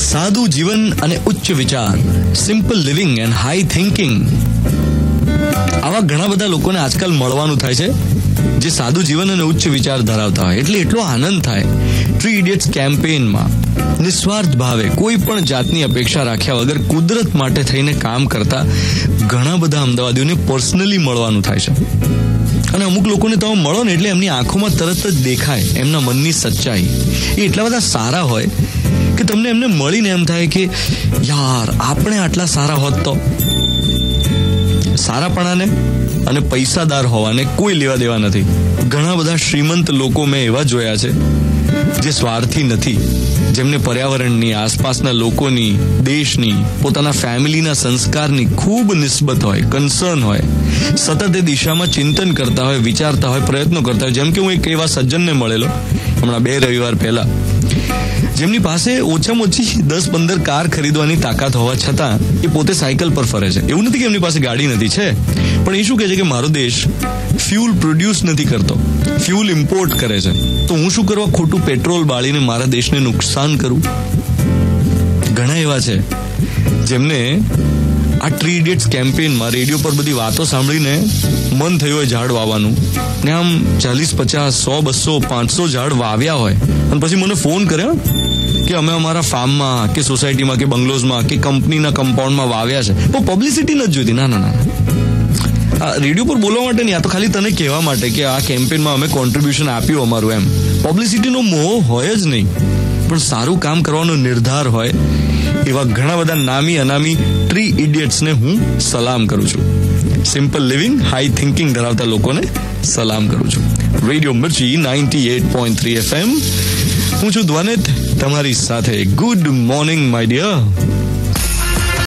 સાદું જીવન અને ઉચ્ચ વિચાર simple living and high thinking આવા ઘણા બધા લોકોને આજકાલ મળવાનું થાય છે, જે સાદું જીવન અને ઉચ્ચ વિચાર ધરાવતા હોય. એટલે એટલો આનંદ થાય. થ્રી ઇડિયટ્સ કેમ્પેઇનમાં નિસ્વાર્થ ભાવે કોઈ પણ જાતની અપેક્ષા રાખ્યા વગર કુદરત માટે થઈને કામ કરતા ઘણા બધા અમદાવાદીઓને પર્સનલી મળવાનું થાય છે. અને અમુક લોકોને તમે મળો ને એટલે એમની આંખોમાં તરત જ દેખાય, એમના મનની સચ્ચાઈ. એ એટલા બધા સારા હોય કે તમને એમને મળીને એમ થાય કે, યાર, આપણે આટલા સારા હોત તો. સારાપણાને અને પૈસાદાર હોવાને કોઈ લેવા દેવા નથી. ઘણા બધા શ્રીમંત લોકો મેં એવા જોયા છે, જે સ્વાર્થી નથી, જેમને પર્યાવરણની, આસપાસના લોકોની, દેશની, પોતાના ફેમિલીના સંસ્કારની ખૂબ નિસ્બત હોય કન્સર્ન હોય. સતત એ દિશામાં ચિંતન કરતા હોય, વિચારતા હોય, પ્રયત્નો કરતા હોય. જેમ કે હું એક એવા સજ્જનને મળેલો, હમણાં બે રવિવાર પહેલા. જેમની પાસે ઓછામાં ઓછી દસ પંદર કાર ખરીદવાની તાકાત હોવા છતાં એ પોતે સાયકલ પર ફરે છે. એવું નથી કે એમની પાસે ગાડી નથી, છે. પણ એ શું કહે છે કે મારો દેશ ફ્યુલ પ્રોડ્યુસ નથી કરતો, ફ્યુલ ઇમ્પોર્ટ કરે છે. તો હું શું કરવા ખોટું પેટ્રોલ બાળીને મારા દેશને નુકસાન કરું? ઘણા એવા છે જેમને આ ટ્રી ઇડિયટ્સ કેમ્પેનમાં રેડિયો પર બધી વાતો સાંભળીને મન થયું હોય ઝાડ વાવવાનું. ને આમ ચાલીસ, પચાસ, સો, બસો, પાંચસો ઝાડ વાવ્યા હોય. અને પછી મને ફોન કર્યો કે અમે અમારા ફાર્મમાં કે સોસાયટીમાં કે બંગલોઝમાં કે કંપનીના કમ્પાઉન્ડમાં વાવ્યા છે. પણ પબ્લિસિટી નથી જોઈતી. ના ના ના રેડિયો પર બોલવા માટે નહીં, આ તો ખાલી તને કહેવા માટે કે આ કેમ્પેનમાં અમે કોન્ટ્રીબ્યુશન આપ્યું અમારું એમ. પબ્લિસિટીનો મોહ હોય જ નહીં. પણ સારું કામ કરવાનો નિર્ધાર હોય. એવા ઘણા બધા નામી, અનામી ટ્રી ઇડિયટ્સને હું સલામ કરું છું. સિમ્પલ લિવિંગ હાઈ થિંકિંગ ધરાવતા લોકોને સલામ કરું છું. Radio Mirchi ninety eight point three FM હું છું ધ્વનિત. તમારી સાથે ગુડ મોર્નિંગ માય ડિયર